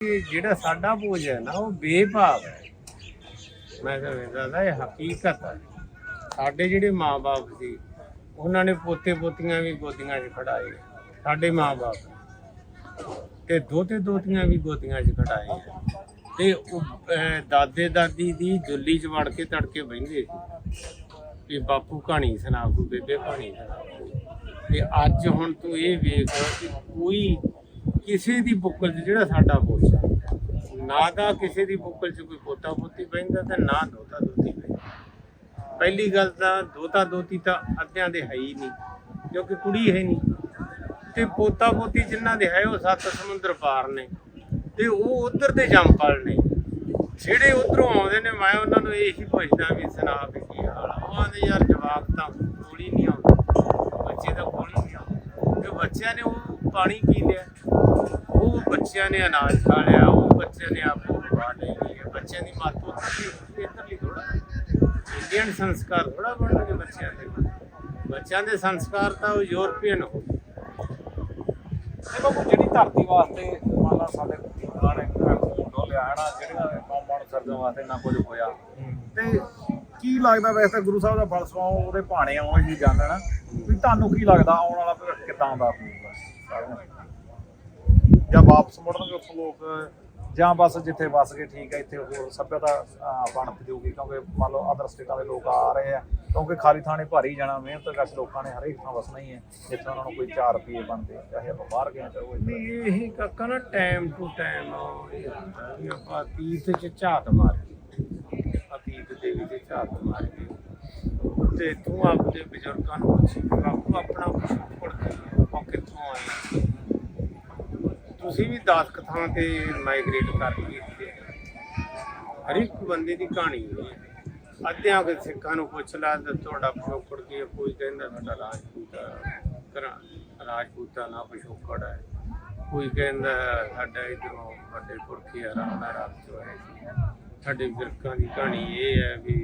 ਕਿ ਜਿਹੜਾ ਸਾਡਾ ਬੋਝ ਹੈ ਨਾ, ਉਹ ਬੇਭਾਵ ਹੈ। ਮੈਂ ਤਾਂ ਵੇਖਦਾ ਇਹ ਹਕੀਕਤ ਹੈ। ਸਾਡੇ ਜਿਹੜੇ ਮਾਪੇ ਸੀ, ਉਹਨਾਂ ਨੇ ਪੋਤੇ ਪੋਤੀਆਂ ਵੀ ਗੋਦੀਆਂ 'ਚ ਖੜਾਏ ਸਾਡੇ ਮਾਪੇ ਤੇ ਦੋਤੇ ਦੋਤੀਆਂ ਵੀ ਗੋਦੀਆਂ 'ਚ ਖੜਾਏ ਤੇ ਦਾਦੇ ਦਾਦੀ ਦੀ ਜੁੱਲੀ 'ਚ ਵੜ ਕੇ ਤੜਕੇ ਬਹਿੰਦੇ ਸੀ। ਵੀ ਬਾਪੂ ਕਹਾਣੀ ਸੁਣਾ ਕੋ ਬੇਬੇ ਕਹਾਣੀ ਸੁਣਾ। ਤੇ ਅੱਜ ਹੁਣ ਤੂੰ ਇਹ ਵੇਖ ਕਿ ਕੋਈ ਕਿਸੇ ਦੀ ਬੁੱਕਲ 'ਚ ਜਿਹੜਾ ਸਾਡਾ ਪੁੱਛ ਨਾ ਤਾਂ ਕਿਸੇ ਦੀ ਬੁੱਕਲ 'ਚ ਕੋਈ ਪੋਤਾ ਪੋਤੀ ਬਹਿੰਦਾ ਤੇ ਨਾ ਦੋਤਾ ਦੋਤੀ ਬਹਿੰਦਾ ਪਹਿਲੀ ਗੱਲ ਤਾਂ ਦੋਤਾ ਦੋਤੀ ਤਾਂ ਅੱਧਿਆਂ ਦੇ ਹੈ ਹੀ ਨਹੀਂ, ਕਿਉਂਕਿ ਕੁੜੀ ਹੈ ਨਹੀਂ। ਤੇ ਪੋਤਾ ਪੋਤੀ ਜਿਨ੍ਹਾਂ ਦੇ ਹੈ ਉਹ ਸੱਤ ਸਮੁੰਦਰ ਪਾਰ ਨੇ ਤੇ ਉਹ ਉਧਰ ਦੇ ਜੰਪਲ ਨੇ। ਜਿਹੜੇ ਉਧਰੋਂ ਆਉਂਦੇ ਨੇ, ਮੈਂ ਉਹਨਾਂ ਨੂੰ ਇਹੀ ਪੁੱਛਦਾ ਵੀ ਸੁਣਾ ਕੀ ਹਾਲ ਆ। ਉਹ ਆਂਦੇ, ਯਾਰ ਜਵਾਬ ਤਾਂ ਕੋਲ ਨਹੀਂ ਆਉਂਦਾ, ਬੱਚੇ ਤਾਂ ਕੋਲ ਨਹੀਂ ਆਉਂਦੇ। ਤੇ ਬੱਚਿਆਂ ਨੇ ਉਹ ਪਾਣੀ ਪੀ ਲਿਆ। ਉਹ ਬੱਚਿਆਂ ਨੇ ਅਨਾਜ ਖਾ ਲਿਆ, ਉਹ ਬੱਚਿਆਂ ਨੇ ਆਪੋ ਵਿਵਾਹ ਲੈ ਲਈ ਬੱਚਿਆਂ ਦੀ ਮਾਤੋ ਉੱਧਰਲੀ ਇੱਧਰਲੀ ਥੋੜਾ ਇੰਡੀਅਨ ਸੰਸਕਾਰ ਥੋੜਾ ਬਣਨਗੇ ਬੱਚਿਆਂ ਦੇ। ਬੱਚਿਆਂ ਦੇ ਸੰਸਕਾਰ ਤਾਂ ਉਹ ਯੂਰਪੀਅਨ ਹੋ ਗਏ। ਜਿਹੜੀ ਧਰਤੀ ਵਾਸਤੇ ਮੰਨ ਲਾ ਸਾਡੇ ਗੁਰੂਆਂ ਨੇ ਖੂਨ ਲਿਆ ਹੈ ਨਾ, ਜਿਹੜਾ ਕੌਮ ਮਨ ਸਰਜਣ ਵਾਸਤੇ ਨਾ ਕੁਝ ਹੋਇਆ। ਤੇ ਕੀ ਲੱਗਦਾ ਵੈਸੇ ਤਾਂ ਗੁਰੂ ਸਾਹਿਬ ਦਾ ਫਲਸਫਾ ਉਹਦੇ ਭਾਣੇ ਆਉਣ ਹੀ ਜਾਂਦਾ ਵੀ ਤੁਹਾਨੂੰ ਕੀ ਲੱਗਦਾ, ਆਉਣ ਵਾਲਾ ਭਵਿੱਖ ਦਾ ਹੋਊਗਾ? ਜਾਂ ਵਾਪਸ ਮੁੜਨਗੇ ਉੱਥੋਂ ਲੋਕ ਜਾਂ ਬਸ ਜਿੱਥੇ ਵਸ ਗਏ ਠੀਕ ਹੈ ਇੱਥੇ ਹੋਰ ਸੱਭਿਅਤਾ ਬਣ ਜੂਗੀ ਕਿਉਂਕਿ ਮੰਨ ਲਓ ਅਦਰ ਸਟੇਟਾਂ ਦੇ ਲੋਕ ਆ ਰਹੇ ਆ ਕਿਉਂਕਿ ਖਾਲੀ ਥਾਣੇ ਭਾਰੀ ਜਾਣਾ ਮਿਹਨਤ ਕਰ ਲੋਕਾਂ ਨੇ ਹਰੇਕ ਥਾਂ ਵਸਣਾ ਹੀ ਹੈ ਜਿੱਥੇ ਉਹਨਾਂ ਨੂੰ ਕੋਈ 4 ਰੁਪਏ ਬਣਦੇ ਚਾਹੇ ਆਪਾਂ ਬਾਹਰ ਗਏ ਹਾਂ, ਚਾਹੇ ਉਹ ਨਹੀਂ ਇਹੀ ਕਾਕਾ ਨਾ ਟਾਈਮ ਟੂ ਟਾਈਮ ਆਪਾਂ ਅਤੀਤ ਚ ਝਾਤ ਮਾਰ ਅਤੀਤ ਦੇ ਵਿੱਚ ਝਾਤ ਮਾਰ ਤੇ ਤੂੰ ਆਪਣੇ ਬਜ਼ੁਰਗਾਂ ਨੂੰ ਪੁੱਛ ਆਪਣਾ ਪਿਛੋਕੜ ਕੀ ਆਪਾਂ ਕਿੱਥੋਂ ਆਏ ਤੁਸੀਂ ਵੀ 10 ਥਾਂ ਤੇ ਮਾਈਗ੍ਰੇਟ ਕਰਕੇ ਇੱਥੇ ਹਰ ਇੱਕ ਬੰਦੇ ਦੀ ਕਹਾਣੀ ਹੈ। ਅੱਧਿਆਂ ਦੇ ਸਿੱਖਾਂ ਨੂੰ ਪੁੱਛ ਲਾ ਤੇ ਤੁਹਾਡਾ ਪਿਛੋਕੜ ਕੀ ਹੈ ਕੋਈ ਕਹਿੰਦਾ ਸਾਡਾ ਰਾਜਪੂਤ ਹੈ, ਰਾਜਪੂਤਾਂ ਦਾ ਪਿਛੋਕੜ ਹੈ। ਕੋਈ ਕਹਿੰਦਾ ਸਾਡਾ ਇਧਰੋਂ ਵੱਡੇ ਪੁਰਖੇ ਆਰਾਮਾ ਰਾਜ ਚੋਂ ਆਏ ਸੀ। ਸਾਡੇ ਬਜ਼ੁਰਗਾਂ ਦੀ ਕਹਾਣੀ ਇਹ ਹੈ ਵੀ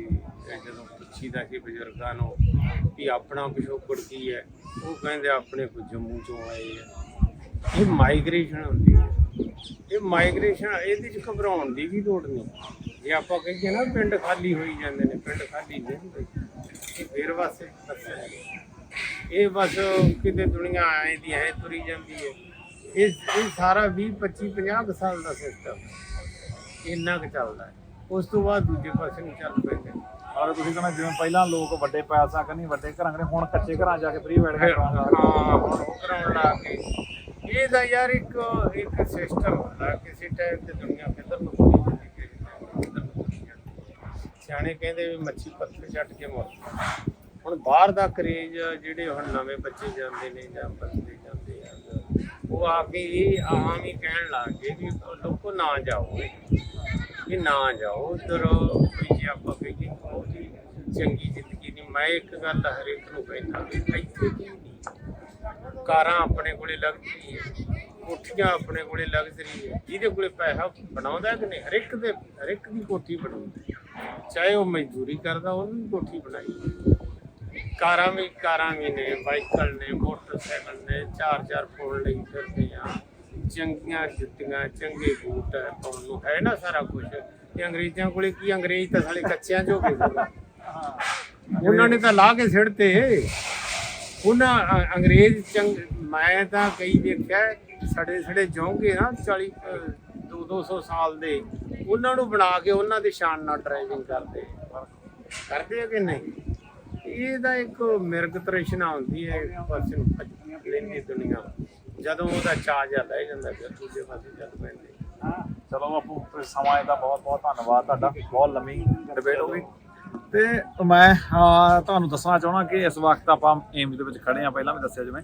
ਜਦੋਂ ਪੁੱਛੀਦਾ ਕਿ ਬਜ਼ੁਰਗਾਂ ਨੂੰ ਵੀ ਆਪਣਾ ਪਿਛੋਕੜ ਕੀ ਹੈ ਉਹ ਕਹਿੰਦੇ ਆਪਣੇ ਕੋ ਜੰਮੂ ਚੋਂ ਆਏ ਆ। ਇਹ ਮਾਈਗ੍ਰੇਸ਼ਨ ਹੁੰਦੀ ਹੈ। ਇਹ ਮਾਈਗ੍ਰੇਸ਼ਨ ਇਹਦੇ ਚ ਘਬਰਾਉਣ ਦੀ ਵੀ ਲੋੜ ਨਹੀਂ। ਜੇ ਆਪਾਂ ਕਹੀਏ ਨਾ ਪਿੰਡ ਖਾਲੀ ਹੋਈ ਜਾਂਦੇ ਨੇ ਪਿੰਡ ਖਾਲੀ ਨਹੀਂ ਹੁੰਦੇ। ਇਹ ਫੇਰ ਵਾਸਤੇ। ਇਹ ਬਸ ਕਿਤੇ ਦੁਨੀਆ ਆਏ ਦੀ ਹੈ ਤੁਰੀ ਜਾਂਦੀ ਹੈ। ਇਹ ਇਹ ਸਾਰਾ 20 25 50 ਕੁ ਸਾਲ ਦਾ ਸਿਸਟਮ ਇੰਨਾ ਕੁ ਚੱਲਦਾ ਹੈ। ਉਸ ਤੋਂ ਬਾਅਦ ਦੂਜੇ ਪਾਸੇ ਨੂੰ ਚੱਲ ਪੈਂਦੇ। ਔਰ ਤੁਸੀਂ ਕਹਿੰਦਾ ਜਿਵੇਂ ਪਹਿਲਾਂ ਲੋਕ ਵੱਡੇ ਪੈਸਾ ਕਰਨੀ ਵੱਡੇ ਘਰਾਂ ਕਰੇ ਹੁਣ ਕੱਚੇ ਘਰਾਂ ਜਾ ਕੇ ਫ੍ਰੀ ਬੈਠ ਕੇ ਹਾਂ ਹੁਣ ਉਹ ਕਰਾਉਣ ਲਾ ਕੇ ਇਹ ਯਾਰ ਇੱਕ ਇੱਕ ਸਿਸਟਮ ਹੁੰਦਾ ਕਿਸੇ ਟਾਈਮ ਤੇ ਦੁਨੀਆ ਕਿੱਧਰ ਨੂੰ ਜਾਂਦੀ ਕਿਸੇ time ਕਿੱਧਰ ਨੂੰ ਤੁਰੀ ਜਾਂਦੀ ਸਿਆਣੇ ਕਹਿੰਦੇ ਵੀ ਮੱਛੀ ਪੱਥਰ ਛੱਡ ਕੇ ਮੁੜ ਹੁਣ ਬਾਹਰ ਦਾ ਕਰੇਜ ਜਿਹੜੇ ਹੁਣ ਨਵੇਂ ਬੱਚੇ ਜਾਂਦੇ ਨੇ ਜਾਂ ਬੰਦੇ ਜਾਂਦੇ ਆ, ਉਹ ਆ ਕੇ ਇਹ ਆਮ ਹੀ ਕਹਿਣ ਲੱਗ ਗਏ ਵੀ ਲੋਕੋ ਨਾ ਜਾਓ ਵੀ ਨਾ ਜਾਓ, ਉਧਰ ਵੀ ਜੇ ਆਪਾਂ ਕਹੀਏ ਬਹੁਤ ਹੀ ਚੰਗੀ ਜ਼ਿੰਦਗੀ ਨਹੀਂ ਮੈਂ ਇੱਕ ਗੱਲ ਹਰੇਕ ਨੂੰ ਕਹਿੰਦਾ ਵੀ ਇੱਥੇ ਕੀ ਨਹੀਂ। ਕਾਰਾਂ ਆਪਣੇ ਕੋਲੇ ਲਗਜ਼ਰੀ ਹੈ ਕੋਠੀਆਂ ਆਪਣੇ ਕੋਲੇ ਲਗਜ਼ਰੀ ਹੈ ਜਿਹਦੇ ਕੋਲੇ ਪੈਸਾ ਬਣਾਉਂਦਾ ਕਿ ਨਹੀਂ? ਹਰ ਇੱਕ ਦੇ ਹਰ ਇੱਕ ਦੀ ਕੋਠੀ ਬਣਾਉਂਦਾ। ਚਾਹੇ ਉਹ ਮਜ਼ਦੂਰੀ ਕਰਦਾ ਉਹਨੂੰ ਵੀ ਕੋਠੀ ਬਣਾਈ ਕਾਰਾਂ ਵੀ ਕਾਰਾਂ ਵੀ ਨੇ ਬਾਈਕਲ ਨੇ ਮੋਟਰਸਾਈਕਲ ਨੇ ਚਾਰ ਚਾਰ ਫੋਨ ਲਈ ਫਿਰਦੇ ਆ। ਚੰਗੀਆਂ ਜੁੱਤੀਆਂ ਚੰਗੇ ਬੂਟ ਹੈ ਪਾਉਣ ਨੂੰ ਹੈ ਨਾ ਸਾਰਾ ਕੁਝ ਤੇ ਅੰਗਰੇਜ਼ਾਂ ਕੋਲੇ ਕੀ ਅੰਗਰੇਜ਼ ਤਾਂ ਸਾਲੇ ਕੱਚਿਆਂ ਸੀਗੇ। ਉਹਨਾਂ ਨੇ ਤਾਂ ਲਾ ਕੇ ਸਿੱੜਤੇ ਉਹਨਾਂ ਅੰਗਰੇਜ਼ ਚੰਗ, ਮੈਂ ਤਾਂ ਕਈ ਵੇਖਿਆ ਸੜੇ ਸੜੇ ਜੋਂਗੇ ਨਾ 40 200 ਸਾਲ ਦੇ, ਉਹਨਾਂ ਨੂੰ ਬਣਾ ਕੇ ਉਹਨਾਂ ਦੇ ਸ਼ਾਨ ਨਾਲ ਡਰਾਈਵਿੰਗ ਕਰਦੇ। ਕਰਦੇ ਆ ਕਿ ਨਹੀਂ? ਇਹ ਤਾਂ ਇੱਕ ਮਿਰਗ ਤ੍ਰਿਸ਼ਨਾ ਹੁੰਦੀ ਹੈ ਇੱਕ ਨੂੰ ਭੱਜ ਲੈਂਦੀ ਦੁਨੀਆ। ਜਦੋਂ ਉਹਦਾ ਚਾਹ ਜਾ ਲੈ ਜਾਂਦਾ ਫਿਰ ਦੂਜੇ ਪਾਸੇ ਚੱਲ ਪੈਂਦੇ। ਚਲੋ ਬਾਪੂ ਸਮਾਂ ਦਾ ਬਹੁਤ ਬਹੁਤ ਧੰਨਵਾਦ, ਤੁਹਾਡਾ ਬਹੁਤ ਲੰਮੀ ਡਿਬੇਟ ਹੋ ਗਈ। ਤੇ ਮੈਂ ਤੁਹਾਨੂੰ ਦੱਸਣਾ ਚਾਹਣਾ ਕਿ ਇਸ ਵਕਤ ਆਪਾਂ ਏਮਜ਼ ਦੇ ਵਿੱਚ ਖੜੇ ਆ ਪਹਿਲਾਂ ਵੀ ਦੱਸਿਆ ਜਿਵੇਂ।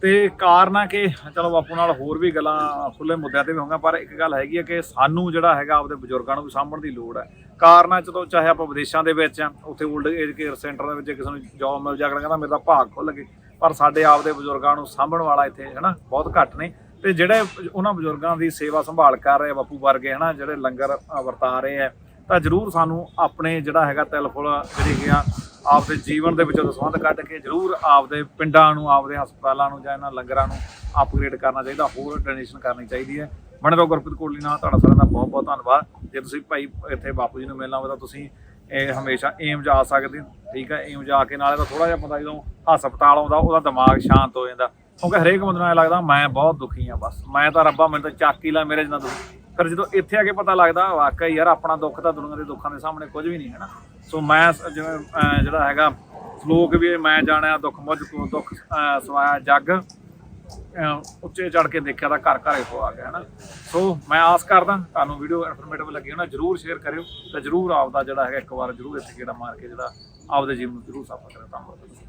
ਤੇ ਕਾਰਨ ਆ ਕਿ, ਚਲੋ, ਬਾਪੂ ਨਾਲ ਹੋਰ ਵੀ ਗੱਲਾਂ ਖੁੱਲੇ ਮੁੱਦਿਆਂ ਤੇ ਵੀ ਹੋਊਗਾ ਪਰ ਇੱਕ ਗੱਲ ਹੈਗੀ ਹੈ ਕਿ ਸਾਨੂੰ ਜਿਹੜਾ ਹੈਗਾ ਆਪਦੇ ਬਜ਼ੁਰਗਾਂ ਨੂੰ ਵੀ ਸਾਂਭਣ ਦੀ ਲੋੜ ਹੈ ਕਾਰਨਾਂ ਚ ਤੋਂ ਚਾਹੇ ਆਪਾਂ ਵਿਦੇਸ਼ਾਂ ਦੇ ਵਿੱਚ ਆ, ਉੱਥੇ 올ਡ ਏਜ ਕੇਅਰ ਸੈਂਟਰ ਦੇ ਵਿੱਚ ਕਿਸੇ ਨੂੰ ਜੌਬ ਮਿਲ ਜਾ ਕੇ ਕਹਿੰਦਾ ਮੇਰਾ ਭਾਗ ਖੁੱਲ ਗਏ। ਪਰ ਸਾਡੇ ਆਪਦੇ ਬਜ਼ੁਰਗਾਂ ਨੂੰ ਸਾਂਭਣ ਵਾਲਾ ਇੱਥੇ ਹੈਨਾ, ਬਹੁਤ ਘੱਟ ਨੇ। ਤੇ ਜਿਹੜੇ ਉਹਨਾਂ ਬਜ਼ੁਰਗਾਂ ਦੀ ਸੇਵਾ ਸੰਭਾਲ ਕਰ ਰਹੇ ਆ ਬਾਪੂ ਵਰਗੇ ਹਨਾ, ਜਿਹੜੇ ਲੰਗਰ ਵਰਤਾ ਰਹੇ ਆ ਤਾਂ ਜਰੂਰ ਸਾਨੂੰ ਆਪਣੇ ਜਿਹੜਾ ਹੈਗਾ ਤਿਲ ਫੁੱਲ ਜਿਹੜੀ ਹੈਗਾ ਆਪਦੇ ਜੀਵਨ ਦੇ ਵਿੱਚੋਂ ਸੰਬੰਧ ਕੱਢ ਕੇ ਜਰੂਰ ਆਪਦੇ ਪਿੰਡਾਂ ਨੂੰ, ਆਪਦੇ ਹਸਪਤਾਲਾਂ ਨੂੰ ਜਾਂ ਇਹਨਾਂ ਲੰਗਰਾਂ ਨੂੰ ਅਪਗ੍ਰੇਡ ਕਰਨਾ ਚਾਹੀਦਾ, ਹੋਰ ਡੋਨੇਸ਼ਨ ਕਰਨੀ ਚਾਹੀਦੀ ਹੈ। ਬਣੇ ਰਹੋ ਗੁਰਪ੍ਰੀਤ ਕੋਟਲੀ ਨਾਲ, ਤੁਹਾਡਾ ਸਾਰਿਆਂ ਦਾ ਬਹੁਤ ਬਹੁਤ ਧੰਨਵਾਦ। ਜੇ ਤੁਸੀਂ ਭਾਈ ਇੱਥੇ ਬਾਪੂ ਜੀ ਨੂੰ ਮਿਲਣਾ ਹੋਵੇ ਤਾਂ ਤੁਸੀਂ ਇਹ ਹਮੇਸ਼ਾ ਏਮਜ਼ ਆ ਸਕਦੇ ਠੀਕ ਹੈ? ਏਮਜ਼ ਆ ਕੇ ਨਾਲੇ ਤਾਂ ਥੋੜਾ ਜਿਹਾ ਬੰਦਾ ਜਦੋਂ ਹਸਪਤਾਲ ਆਉਂਦਾ, ਉਹਦਾ ਦਿਮਾਗ ਸ਼ਾਂਤ ਹੋ ਜਾਂਦਾ। ਕਿਉਂਕਿ ਹਰੇਕ ਬੰਦੇ ਨੂੰ ਐਂ ਲੱਗਦਾ, ਮੈਂ ਬਹੁਤ ਦੁਖੀ ਆ ਬਸ। ਮੈਂ ਤਾਂ ਰੱਬਾ, ਮੈਨੂੰ ਤਾਂ ਚੱਕ ਹੀ ਲੈ ਮੇਰੇ ਜਿੰਨਾ ਦੁਖੀ। ਫਿਰ ਜਦੋਂ ਇੱਥੇ ਆ ਕੇ ਪਤਾ ਲੱਗਦਾ, ਵਾਕਈ ਯਾਰ ਆਪਣਾ ਦੁੱਖ ਤਾਂ ਦੁਨੀਆ ਦੇ ਦੁੱਖਾਂ ਦੇ ਸਾਹਮਣੇ ਕੁਝ ਵੀ ਨਹੀਂ ਹੈ ਨਾ। ਸੋ ਮੈਂ ਜਿਵੇਂ ਜਿਹੜਾ ਹੈਗਾ, ਸ਼ਲੋਕ ਵੀ ਮੈਂ ਜਾਣਿਆ, ਦੁੱਖ ਮੁਝ ਕੋ ਦੁੱਖ ਸਵਾਇਆ ਜੱਗ ਉੱਚੇ ਚੜ ਕੇ ਦੇਖਿਆ ਤਾਂ ਘਰ ਘਰੇ ਕੋ ਆ ਗਿਆ ਹੈ ਨਾ ਸੋ ਮੈਂ ਆਸ ਕਰਦਾ, ਤੁਹਾਨੂੰ ਵੀਡੀਓ ਇਨਫੋਰਮੇਟਿਵ ਲੱਗੀ ਹੋਣਾ, ਜਰੂਰ ਸ਼ੇਅਰ ਕਰਿਓ ਤੇ ਜਰੂਰ ਆਪਦਾ ਜਿਹੜਾ ਹੈਗਾ ਇੱਕ ਵਾਰ ਜਰੂਰ ਇੱਥੇ ਕਿਹੜਾ ਮਾਰ ਕੇ ਜਿਹੜਾ ਆਪਦੇ ਜੀਵਨ ਨੂੰ ਜਰੂਰ ਸਫਲ ਕਰਿਓ ਧੰਨਵਾਦ।